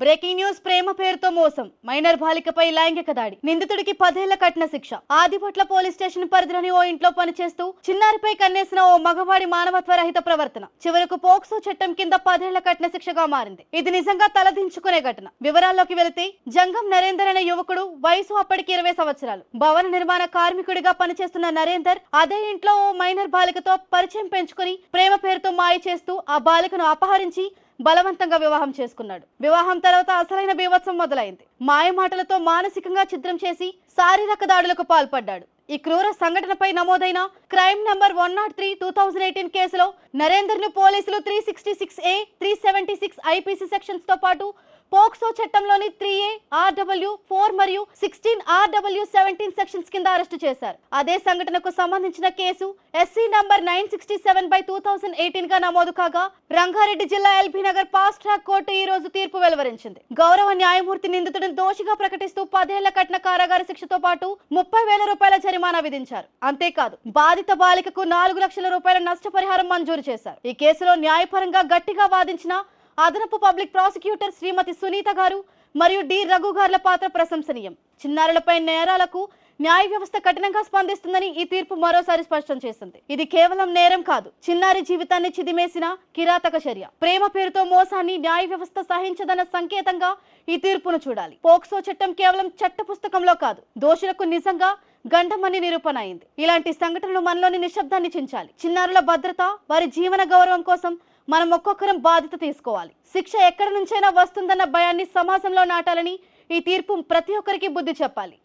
Breaking news ప్రేమ పేరుతో మోసం. Minor బాలికపై లైంగిక దాడి. నిందితుడికి పదేళ్ళ కఠిన శిక్ష. ఆదిపట్ల పోలీస్ స్టేషన్ పరిధిలోని ఓ ఇంట్లో పనిచేస్తూ చిన్నారిపై కన్నేసిన ఓ మగవాడి మానవత్వ రహిత ప్రవర్తన. చివరకు పోక్సో చట్టం కింద పదేళ్ళ కఠిన శిక్షగా మారింది. ఇది నిజంగా తలదించుకునే ఘటన. వివరాల్లోకి వెళితే జంగం నరేందర్ అనే యువకుడు వయసు అప్పటికి ఇరవై సంవత్సరాలు. భవన నిర్మాణ కార్మికుడిగా పనిచేస్తున్న నరేందర్ అదే ఇంట్లో ఓ మైనర్ బాలికతో పరిచయం పెంచుకుని ప్రేమ పేరుతో మాయ చేస్తూ ఆ బాలికను అపహరించి బలవంతంగా వివాహం చేసుకున్నాడు. వివాహం తర్వాత అసలైన బీభత్సం మొదలైంది. మాయమాటలతో మానసికంగా చిత్రం చేసి శారీరక దాడులకు పాల్పడ్డాడు. ఈ క్రూర సంఘటనపై నమోదైన crime number one nought three two thousand eighteen కేసులో నరేందర్ను పోలీసులు three sixty six A three seventy six IPC సెక్షన్స్తో పాటు పోక్సో చట్టంలోని three A R W four మరియు sixteen R W seventeen sections కింద అరెస్టు చేశారు. అదే సంఘటనకు సంబంధించిన case SC number nine sixty seven by two thousand ఎయిటీన్గా నమోదు కాగా రంగారెడ్డి జిల్లా LB Nagar fast track court ఈ రోజు తీర్పు వెలువరించింది. గౌరవ న్యాయమూర్తి నిందితుడిని దోషిగా ప్రకటిస్తూ పదేళ్ళ కఠిన కారాగార శిక్షతో పాటు ముప్పై వేల రూపాయల జరిమానా విధించారు. అంతేకాదు బాధ బాధిత బాలికకు నాలుగు లక్షల రూపాయల నష్టపరిహారం మంజూరు చేశారు. ఈ కేసులో న్యాయపరంగా గట్టిగా వాదించిన అదనపు పబ్లిక్ ప్రాసిక్యూటర్ శ్రీమతి సునీత గారు మరియు డి రఘు గార్ల పాత్ర ప్రశంసనీయం. చిన్నారులపై నేరాలకు న్యాయ వ్యవస్థ కఠినంగా స్పందిస్తుందని ఈ తీర్పు మరోసారి స్పష్టం చేసింది. ఇది కేవలం నేరం కాదు. చిన్నారి జీవితాన్ని చిదిమేసిన కిరాతక చర్య. ప్రేమ పేరుతో మోసాన్ని న్యాయ వ్యవస్థ సహించదన్న సంకేతంగా ఈ తీర్పును చూడాలి. పోక్సో చట్టం కేవలం చట్ట పుస్తకంలో కాదు. దోషులకు నిజంగా గండమని నిరూపణ అయింది. ఇలాంటి సంఘటనలు మనలోని నిశ్శబ్దాన్ని చించాలి. చిన్నారుల భద్రత వారి జీవన గౌరవం కోసం మనం ఒక్కొక్కరం బాధ్యత తీసుకోవాలి. శిక్ష ఎక్కడి నుంచైనా వస్తుందన్న భయాన్ని సమాజంలో నాటాలని ఈ తీర్పు ప్రతి ఒక్కరికి బుద్ధి చెప్పాలి.